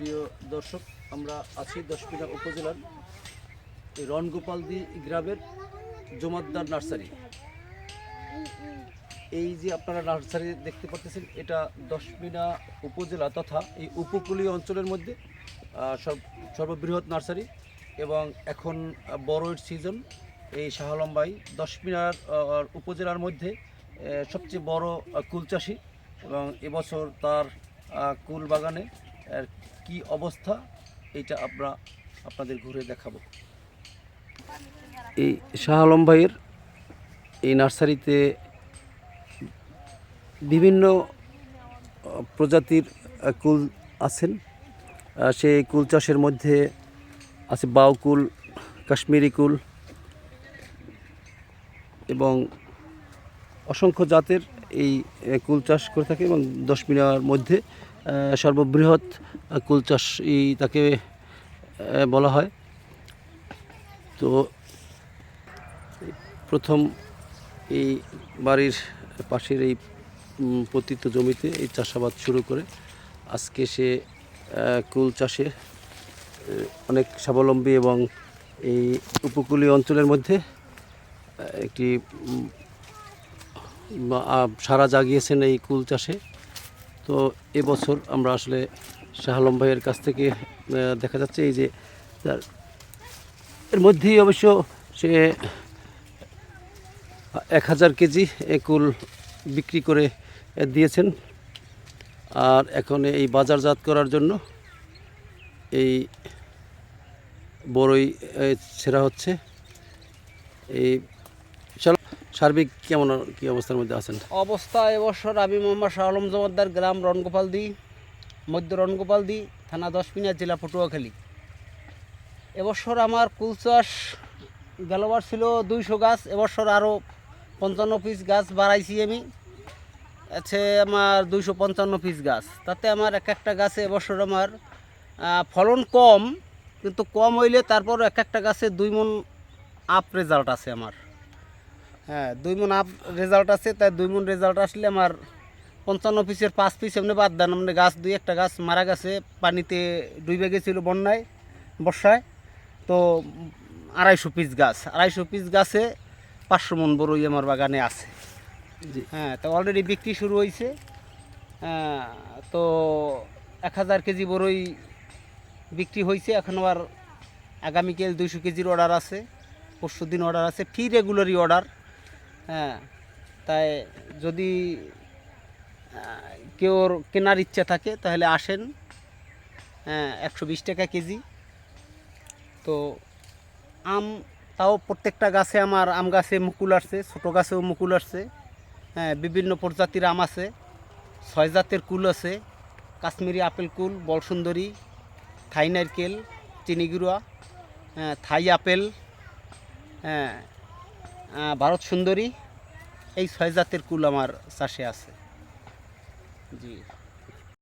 প্রিয় দর্শক আমরা আছি দশমিনা উপজেলার এই রনগোপালদি গ্রামের জমাদ্দার নার্সারি। এই যে আপনারা নার্সারি দেখতে পাচ্ছেন এটা দশমিনা উপজেলা তথা এই উপকূলীয় অঞ্চলের মধ্যে সর্ববৃহৎ নার্সারি এবং এখন বড়ের সিজন এই শাহলম্বাই দশমিনার উপজেলার মধ্যে সবচেয়ে বড় আহ, কুল চাষি এবং এবছর তার কুল বাগানে কি অবস্থা, এটা আমরা আপনাদের ঘুরে দেখাবো। এই শাহ আলম ভাইয়ের এই নার্সারিতে বিভিন্ন প্রজাতির কুল আছেন। সেই কুল চাষের মধ্যে আছে বাউ কুল, কাশ্মীরি কুল এবং অসংখ্য জাতের এই কুল চাষ করে থাকে এবং দশ মিনার মধ্যে সর্ববৃহৎ কুল চাষ তাকে বলা হয়। তো প্রথম এই বাড়ির পাশের এই পতিত জমিতে এই চাষাবাদ শুরু করে। আজকে সে কুল চাষে অনেক স্বাবলম্বী এবং এই উপকূলীয় অঞ্চলের মধ্যে একটি সারা জাগিয়েছেন এই কুল চাষে তো এবছর আমরা আসলে শাহ আলম ভাইয়ের কাছ থেকে দেখা যাচ্ছে এই যে তার, এর মধ্যেই অবশ্য সে এক হাজার কেজি এ কুল বিক্রি করে দিয়েছেন। আর এখন এই বাজারজাত করার জন্য এই বড়ই ছেঁড়া হচ্ছে। এই চলো সার্বিক কেমন কি অবস্থার মধ্যে আছেন? অবস্থা এবছর আমি মোহাম্মদ শাহ আলম জমাদ্দার গ্রাম রণগোপালদি মধ্য রণগোপালদি থানা দশমিনা জেলা পটুয়াখালী। এবছর আমার কুল চাষ গেলবার ছিল দুইশো গাছ এবছর আরও পঞ্চান্ন পিস গাছ বাড়াইছি আমি। আছে আমার দুইশো পঞ্চান্ন পিস গাছ। তাতে আমার এক একটা গাছে এবছর আমার ফলন কম, কিন্তু কম হইলে তারপর এক একটা গাছে দুই মন আপ রেজাল্ট আছে আমার। হ্যাঁ দুই মন আপ রেজাল্ট আছে তাই দুই মন রেজাল্ট আসলে আমার পঞ্চান্ন পিসের পাঁচ পিস এমনি বাদ দেন। মানে গাছ দুই একটা গাছ মারা গেছে পানিতে ডুবে গেছিল বন্যায় বর্ষায়। তো আড়াইশো পিস গাছ আড়াইশো পিস গাছে পাঁচশো মন বড়ই আমার বাগানে আছে। হ্যাঁ তো অলরেডি বিক্রি শুরু হয়েছে হ্যাঁ, তো এক হাজার কেজি বড়ই বিক্রি হয়েছে এখন আবার আগামীকাল দুইশো কেজির অর্ডার আছে পরশু দিন অর্ডার আছে। ফি রেগুলারই অর্ডার হ্যাঁ তাই যদি কেউ কেনার ইচ্ছা থাকে, তাহলে আসেন। হ্যাঁ একশো বিশ টাকা কেজি। তো আম তাও প্রত্যেকটা গাছে আমার আম গাছে মুকুল আসছে, ছোটো গাছেও মুকুল আসছে। হ্যাঁ বিভিন্ন প্রজাতির আম আছে। ছয় জাতের কুল আছে। কাশ্মীরি আপেল কুল, বলসুন্দরী থাই নারকেল চিনিগুড়া হ্যাঁ থাই আপেল হ্যাঁ ভারত সুন্দরী এই ছয় জাতের কুল আমার চাষে আছে। জি।